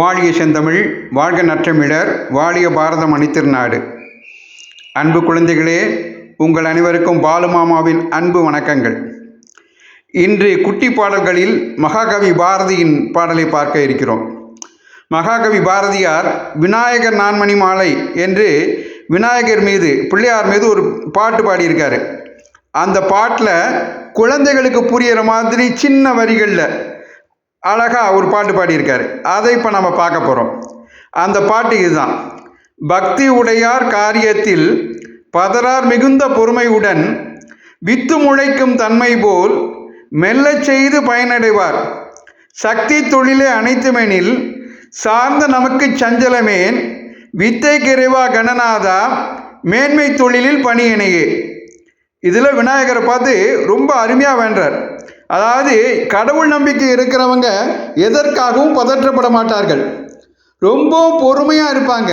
வாழிய செந்தமிழ் வாழ்க நற்றமிழர் வாழிய பாரதம் அணித்திருநாடு அன்பு குழந்தைகளே உங்கள் அனைவருக்கும் பாலுமாமாவின் அன்பு வணக்கங்கள். இன்று குட்டி பாடல்களில் மகாகவி பாரதியின் பாடலை பார்க்க இருக்கிறோம். மகாகவி பாரதியார் விநாயகர் நான்மணி மாலை என்று விநாயகர் மீது பிள்ளையார் மீது ஒரு பாட்டு பாடியிருக்காரு. அந்த பாட்டில் குழந்தைகளுக்கு புரிகிற மாதிரி சின்ன வரிகளில் அழகாக ஒரு பாட்டு பாடியிருக்காரு. அதை இப்போ நம்ம பார்க்க போகிறோம் அந்த பாட்டு இதுதான். பக்தி உடையார் காரியத்தில் பதறார் மிகுந்த பொறுமையுடன் வித்து முளைக்கும் தன்மை போல் மெல்லச் செய்து பயனடைவார். சக்தி தொழிலே அனைத்துமெனில் சார்ந்த நமக்கு சஞ்சலமேன். வித்தை கிரைவா கணநாதா மேன்மை தொழிலில் பணியினையே. இதில் விநாயகரை பார்த்து ரொம்ப அருமையாக வேண்டார் அதாவது கடவுள் நம்பிக்கை இருக்கிறவங்க எதற்காகவும் பதற்றப்பட மாட்டார்கள். ரொம்ப பொறுமையாக இருப்பாங்க.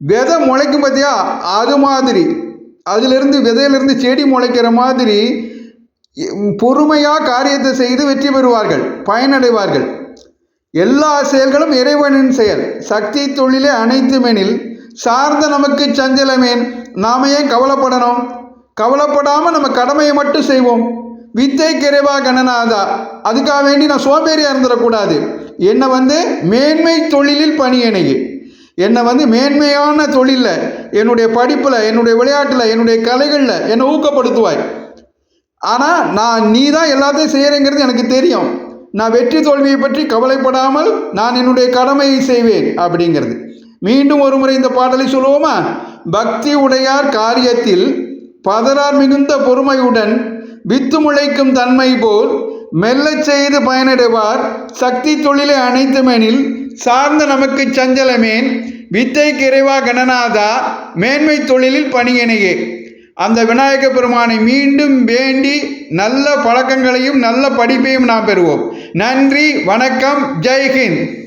விதை முளைக்கும் பார்த்தியா அது மாதிரி. அதிலிருந்து விதையிலிருந்து செடி முளைக்கிற மாதிரி பொறுமையாக காரியத்தை செய்து வெற்றி பெறுவார்கள் பயனடைவார்கள். எல்லா செயல்களும் இறைவனின் செயல். சக்தி தொழிலே அனைத்துமெனில் சார்ந்த நமக்கு சஞ்சலமேன். நாம ஏன் கவலைப்படணும்? கவலைப்படாமல் நம்ம கடமையை மட்டும் செய்வோம். வித்தை கிரைவா கணநாதா அதுக்காக வேண்டி நான் சோம்பேறியாக இருந்துடக்கூடாது. என்னை வந்து மேன்மை தொழிலில் பணியணைகு என்னை வந்து மேன்மையான தொழிலில் என்னுடைய படிப்பில் என்னுடைய விளையாட்டில் என்னுடைய கலைகளில் என்னை ஊக்கப்படுத்துவாய். ஆனால் நான் நீ தான் எல்லாத்தையும் செய்கிறேங்கிறது எனக்கு தெரியும். நான் வெற்றி தோல்வியை பற்றி கவலைப்படாமல் நான் என்னுடைய கடமையை செய்வேன் அப்படிங்கிறது. மீண்டும் ஒரு முறை இந்த பாடலை சொல்லுவோமா? பக்தி உடையார் காரியத்தில் பதறார் மிகுந்த பொறுமையுடன் வித்து முளைக்கும் தன்மை போல் மெல்லச் செய்து பயனடைவார். சக்தி தொழிலை அனைத்துமெனில் சார்ந்த நமக்கு சஞ்சலமேன். வித்தை கிரைவா கணநாதா மேன்மை தொழிலில் பணியனையே. அந்த விநாயக பெருமானை மீண்டும் வேண்டி நல்ல பழக்கங்களையும் நல்ல படிப்பையும் நாம் பெறுவோம். நன்றி வணக்கம் ஜெய்ஹிந்த்.